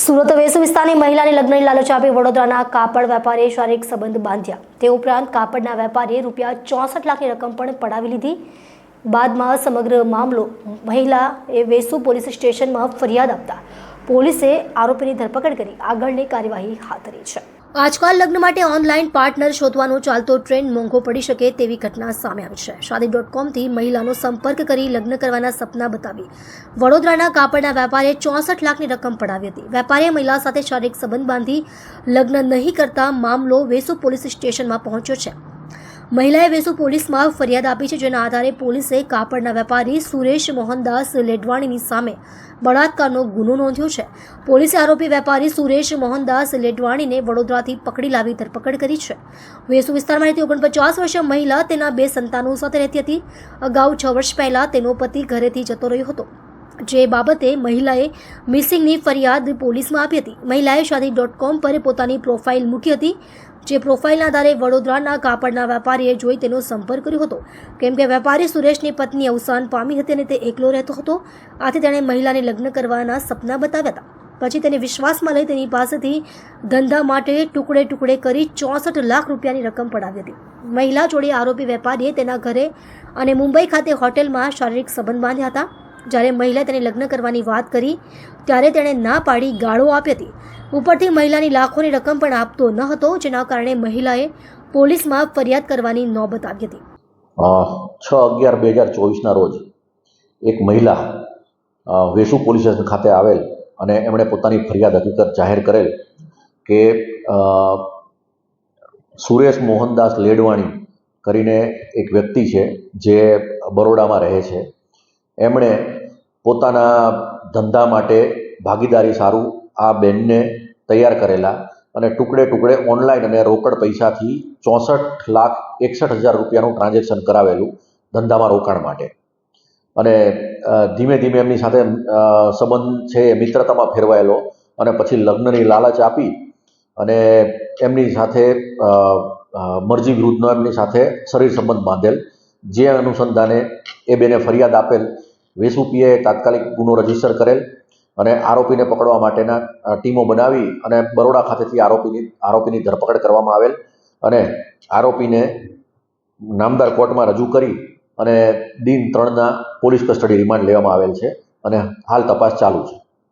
સુરત વેસુ વિસ્તારની મહિલાને લગ્નની લાલચ આપી વડોદરાના કાપડ વેપારીએ શારીરિક સંબંધ બાંધ્યા. તે ઉપરાંત કાપડના વેપારીએ રૂપિયા ચોસઠ લાખની રકમ પણ પડાવી લીધી. બાદમાં સમગ્ર મામલો મહિલાએ વેસુ પોલીસ સ્ટેશનમાં ફરિયાદ આપતા પોલીસે આરોપીની ધરપકડ કરી આગળની કાર્યવાહી હાથ ધરી છે. આજકાલ લગ્ન માટે ઓનલાઈન પાર્ટનર શોધવાનો ચાલતો ટ્રેન્ડ મોંઘો પડી શકે તેવી ઘટના સામે આવી છે. શાદી ડોટ કોમથી મહિલાનો સંપર્ક કરી લગ્ન કરવાના સપના બતાવી. વડોદરાના કાપડના વેપારીએ ચોસઠ લાખની રકમ પડાવી હતી. વેપારીએ મહિલા સાથે શારીરિક સંબંધ બાંધી લગ્ન નહીં કરતા મામલો વેસુ પોલીસ સ્ટેશનમાં પહોંચ્યો છે. મહિલાએ વેસુ પોલીસમાં ફરિયાદ આપી છે, જેના આધારે પોલીસે કાપડના વેપારી સુરેશ મોહનદાસ લેડવાણીની સામે બળાત્કારનો ગુનો નોંધ્યો છે. પોલીસે આરોપી વેપારી સુરેશ મોહનદાસ લેડવાણીને વડોદરાથી પકડી લાવી ધરપકડ કરી છે. વેસુ વિસ્તારમાં રહેતી ઓગણપચાસ વર્ષીય મહિલા તેના બે સંતાનો સાથે રહેતી હતી. અગાઉ છ વર્ષ પહેલા તેનો પતિ ઘરેથી જતો રહ્યો હતો. જે બાબતે મહિલાએ મિસિંગની ફરિયાદ પોલીસમાં આપી હતી. મહિલાએ શાદી ડોટ કોમ પર પોતાની પ્રોફાઇલ મૂકી હતી, જે પ્રોફાઇલના આધારે વડોદરાના કાપડના વેપારીએ જોઈ તેનો સંપર્ક કર્યો હતો. કેમ કે વેપારી સુરેશની પત્ની અવસાન પામી હતી અને તે એકલો રહેતો હતો. આથી તેણે મહિલાને લગ્ન કરવાના સપના બતાવ્યા હતા. પછી તેને વિશ્વાસમાં લઈ તેની પાસેથી ધંધા માટે ટુકડે ટુકડે કરી ચોસઠ લાખ રૂપિયાની રકમ પડાવી હતી. મહિલા જોડે આરોપી વેપારીએ તેના ઘરે અને મુંબઈ ખાતે હોટેલમાં શારીરિક સંબંધ બાંધ્યા હતા. જ્યારે મહિલાએ તેને લગ્ન કરવાની વાત કરી, ત્યારે તેણે ના પાડી ગાળો આપી હતી. ઉપરથી મહિલાની લાખોની રકમ પણ આપતો ન હતો, જેના કારણે મહિલાએ પોલીસમાં ફરિયાદ કરવાની નોબત આવી હતી. છ અગિયાર બે હજાર ચોવીસના રોજ એક મહિલા વેસુ પોલીસ સ્ટેશન ખાતે આવેલ અને એમણે પોતાની ફરિયાદ હકીકત જાહેર કરેલ કે સુરેશ મોહનદાસ લેડવાણી કરીને એક વ્યક્તિ છે, જે બરોડામાં રહે છે. એમણે પોતાના ધંધા માટે ભાગીદારી સારું આ બેનને તૈયાર કરેલા અને ટુકડે ટુકડે ઓનલાઈન અને રોકડ પૈસાથી ચોસઠ લાખ એકસઠ હજાર રૂપિયાનું ટ્રાન્ઝેક્શન કરાવેલું ધંધામાં રોકાણ માટે. અને ધીમે ધીમે એમની સાથે સંબંધ છે એ મિત્રતામાં ફેરવાયેલો અને પછી લગ્નની લાલચ આપી અને એમની સાથે મરજી વિરુદ્ધનો એમની સાથે શરીર સંબંધ બાંધેલ. જે અનુસંધાને એ બેને ફરિયાદ આપેલ વેસુપીએ તાત્કાલિક ગુનો રજિસ્ટર કરેલ અને આરોપીને પકડવા માટેના ટીમો બનાવી અને બરોડા ખાતેથી આરોપીની આરોપીની ધરપકડ કરવામાં આવેલ અને આરોપીને નામદાર કોર્ટમાં રજૂ કરી અને દિન ત્રણના પોલીસ કસ્ટડી રિમાન્ડ લેવામાં આવેલ છે અને હાલ તપાસ ચાલુ છે.